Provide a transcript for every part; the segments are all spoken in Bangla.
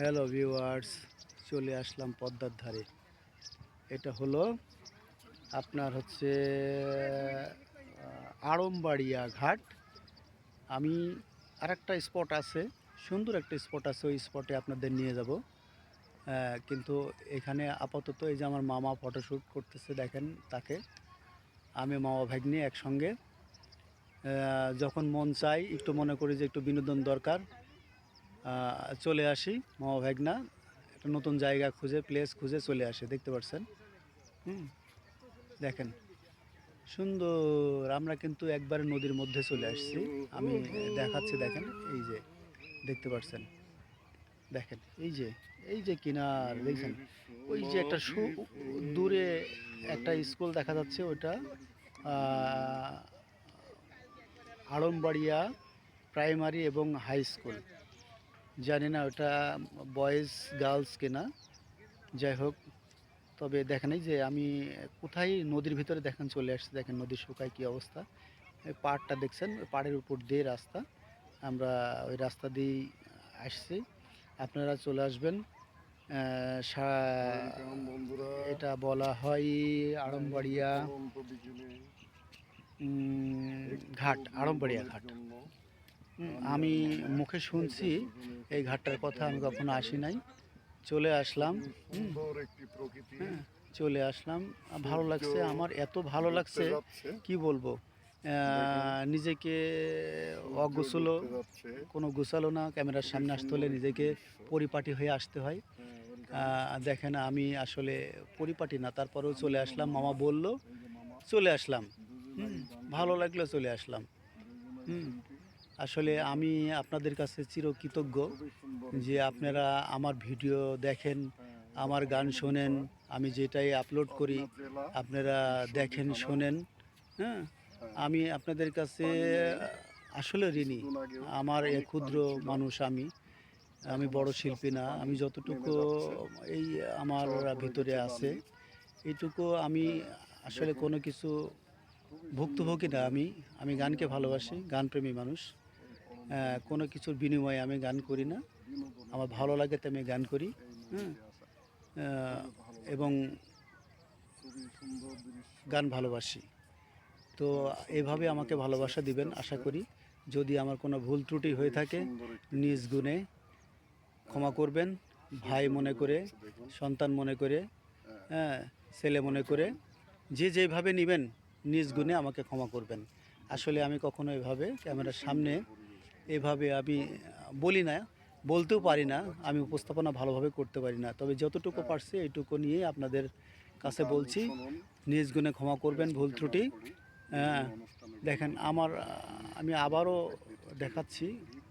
হ্যালো ভিউয়ার্স, চলে আসলাম পদ্মার ধারে। এটা হলো আপনার হচ্ছে আড়মবাড়িয়া ঘাট। আমি আরেকটা স্পট আছে, সুন্দর একটা স্পট আছে, ওই স্পটে আপনাদের নিয়ে যাব। কিন্তু এখানে আপাতত এই যে আমার মামা ফটোশ্যুট করতেছে, দেখেন তাকে। আমি মামা ভাগ্নি একসঙ্গে। যখন মন চাই একটু মনে করি যে একটু বিনোদন দরকার। চলে আসি মামা ভাগনা একটা নতুন জায়গা খুঁজে প্লেস খুঁজে চলে আসে দেখতে পাচ্ছেন হুম দেখেন সুন্দর আমরা কিন্তু একবারে নদীর মধ্যে চলে আসছি আমি দেখাচ্ছি দেখেন এই যে দেখতে পাচ্ছেন দেখেন এই যে এই যে কিনার দেখছেন ওই যে একটা দূরে একটা স্কুল দেখা যাচ্ছে আহ, আড়মবাড়িয়া প্রাইমারি এবং হাই স্কুল জানি না ওটা বয়েজ গার্লস কিনা। যাই হোক তবে দেখেন যে আমি কোথায় নদীর ভিতরে দেখেন চলে আসছে দেখেন নদীর শুকায় কী অবস্থা। পাড়টা দেখছেন ওই পাড়ের উপর দিয়ে রাস্তা। আমরা ওই রাস্তা দিয়েই আসছি। আপনারা চলে আসবেন। এটা বলা হয় আড়মবাড়িয়া ঘাট আড়মবাড়িয়া ঘাট। আমি মুখে শুনছি এই ঘাটটার কথা আমি কখনো আসি নাই। চলে আসলাম। হ্যাঁ, চলে আসলাম। ভালো লাগছে আমার এত ভালো লাগছে কি বলব? নিজেকে অগোছলো কোনো গোছালো না ক্যামেরার সামনে আসতে হলে নিজেকে পরিপাটি হয়ে আসতে হয়. দেখেন আমি আসলে পরিপাটি না তারপরেও চলে আসলাম। মামা বলল চলে আসলাম। ভালো লাগল চলে আসলাম। হুম। আসলে আমি আপনাদের কাছে চিরকৃতজ্ঞ যে আপনারা আমার ভিডিও দেখেন, আমার গান শোনেন, আমি যেটাই আপলোড করি, আপনারা দেখেন, শোনেন হ্যাঁ? আমি আপনাদের কাছে আসলে ঋণী। আমার এ ক্ষুদ্র মানুষ আমি আমি বড় শিল্পী না, আমি যতটুকু এই আমার ভিতরে আছে এইটুকু আমি আসলে কোনো কিছু ভুক্তভোগী না আমি আমি গানকে ভালোবাসি, গানপ্রেমী মানুষ। কোনো কিছুর বিনিময়ে আমি গান করি না। আমার ভালো লাগে তো আমি গান করি। হ্যাঁ এবং গান ভালোবাসি। তো এভাবে আমাকে ভালোবাসা দিবেন আশা করি। যদি আমার কোনো ভুল ত্রুটি হয়ে থাকে, নিজ গুণে ক্ষমা করবেন। ভাই মনে করে, সন্তান মনে করে হ্যাঁ ছেলে মনে করে, যে যেভাবে নেবেন, নিজ গুণে আমাকে ক্ষমা করবেন। আসলে আমি কখনো এভাবে ক্যামেরার সামনে এভাবে আমি বলি না, বলতেও পারি না, আমি উপস্থাপনা ভালোভাবে করতে পারি না। তবে যতটুকু পারছি এইটুকু নিয়ে আপনাদের কাছে বলছি, নিজ গুণে ক্ষমা করবেন, ভুল ত্রুটি। হ্যাঁ দেখেন আমার, আমি আবারও দেখাচ্ছি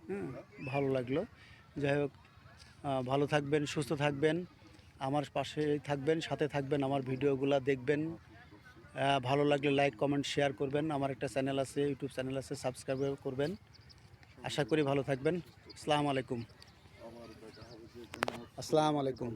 হ্যাঁ ভালো লাগল। যাই হোক ভালো থাকবেন, সুস্থ থাকবেন, আমার পাশে থাকবেন, সাথে থাকবেন, আমার ভিডিওগুলো দেখবেন। ভালো লাগলে লাইক, কমেন্ট, শেয়ার করবেন। আমার একটা চ্যানেল আছে, ইউটিউব চ্যানেল আছে, সাবস্ক্রাইব করবেন। আশা করি ভালো থাকবেন আসসালামু আলাইকুম আসসালামু আলাইকুম।